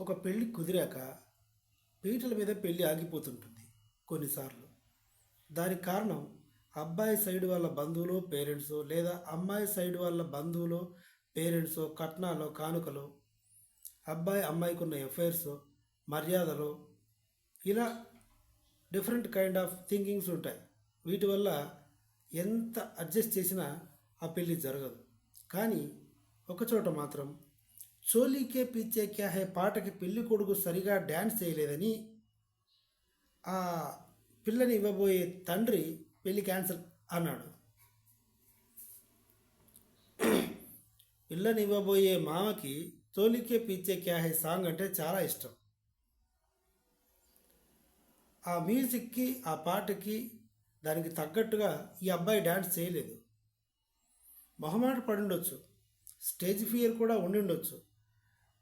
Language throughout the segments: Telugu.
ఒక పెళ్ళి కుదిరాక పీటల మీద పెళ్ళి ఆగిపోతుంటుంది కొన్నిసార్లు. దానికి కారణం అబ్బాయి సైడ్ వాళ్ళ బంధువులు పేరెంట్స్ లేదా అమ్మాయి సైడ్ వాళ్ళ బంధువులు పేరెంట్స్ కట్నాలు కానుకలు అబ్బాయి అమ్మాయికి ఉన్న ఎఫైర్స్ మర్యాదలు ఇలా డిఫరెంట్ కైండ్ ఆఫ్ థింకింగ్స్ ఉంటాయి. వీటి వల్ల ఎంత అడ్జస్ట్ చేసినా ఆ పెళ్ళి జరగదు. కానీ ఒకచోట మాత్రం చోలీకే పీచే క్యా హే? పాటకి పెళ్ళి కొడుకు సరిగా డ్యాన్స్ చేయలేదని ఆ పిల్లని ఇవ్వబోయే తండ్రి పెళ్ళి క్యాన్సిల్ అన్నాడు. పిల్లని ఇవ్వబోయే మామకి తోలికే పీచే క్యా హే సాంగ్ అంటే చాలా ఇష్టం. ఆ మ్యూజిక్కి ఆ పాటకి దానికి తగ్గట్టుగా ఈ అబ్బాయి డ్యాన్స్ చేయలేదు. మొహమాట పడి ఉండొచ్చు స్టేజ్ ఫియర్ కూడా ఉండి ఉండొచ్చు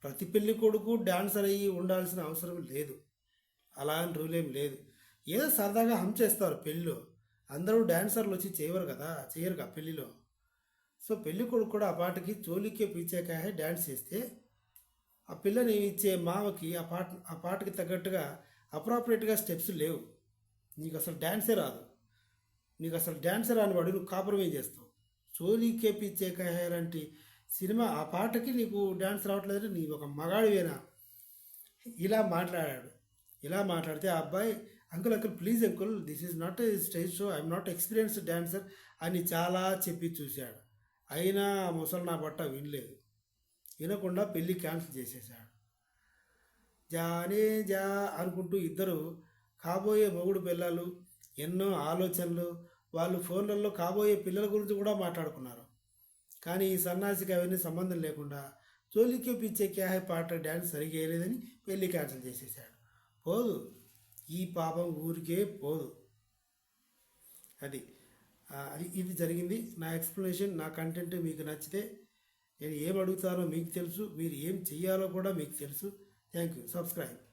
ప్రతి పెళ్ళి కొడుకు డాన్సర్ అయ్యి ఉండాల్సిన అవసరం లేదు. అలా అని రూల్ ఏం లేదు. ఏదో సరదాగా హమ్ చేస్తారు పెళ్ళిలో. అందరూ డాన్సర్లు వచ్చి చేయరు కదా చేయరు కదా పెళ్ళిలో. సో పెళ్ళి కొడుకు కూడా ఆ పాటకి చోలికే పీచాకాయ డ్యాన్స్ చేస్తే ఆ పిల్లని ఇచ్చే మావకి ఆ పాట ఆ పాటకి తగ్గట్టుగా అప్రాపరేట్గా స్టెప్స్ లేవు. నీకు అసలు డ్యాన్సే రాదు. నీకు అసలు డ్యాన్సర్ రాని వాడు నువ్వు ఏం చేస్తావు? చోలీకే పీచేకాయ లాంటి సినిమా ఆ పాటకి నీకు డ్యాన్స్ రావట్లేదు నీ ఒక మగాడివేనా ఇలా మాట్లాడాడు. ఇలా మాట్లాడితే ఆ అబ్బాయి uncle uncle please uncle this is not stage show I'm not experienced dancer అని చాలా చెప్పి చూశాడు. అయినా ముసలి నా బట్ట వినలేదు. వినకుండా పెళ్ళి క్యాన్సిల్ చేసేసాడు జానే జా అనుకుంటూ ఇద్దరు కాబోయే మొగుడు పిల్లలు ఎన్నో ఆలోచనలు వాళ్ళు ఫోన్లలో కాబోయే పిల్లల గురించి కూడా మాట్లాడుకున్నారు. కానీ ఈ సన్నాసికి అవన్నీ సంబంధం లేకుండా చోలికే పిచ్చే క్యాహే పాట డ్యాన్స్ సరిగా వేయలేదని పెళ్ళి క్యాన్సిల్ చేసేసాడు పోదు. ఈ పాపం ఊరికే పోదు. అది. అది ఇది జరిగింది. నా ఎక్స్ప్లెనేషన్ నా కంటెంట్ మీకు నచ్చితే నేను ఏం అడుగుతానో మీకు తెలుసు. మీరు ఏం చెయ్యాలో కూడా మీకు తెలుసు. Thank you. సబ్స్క్రైబ్.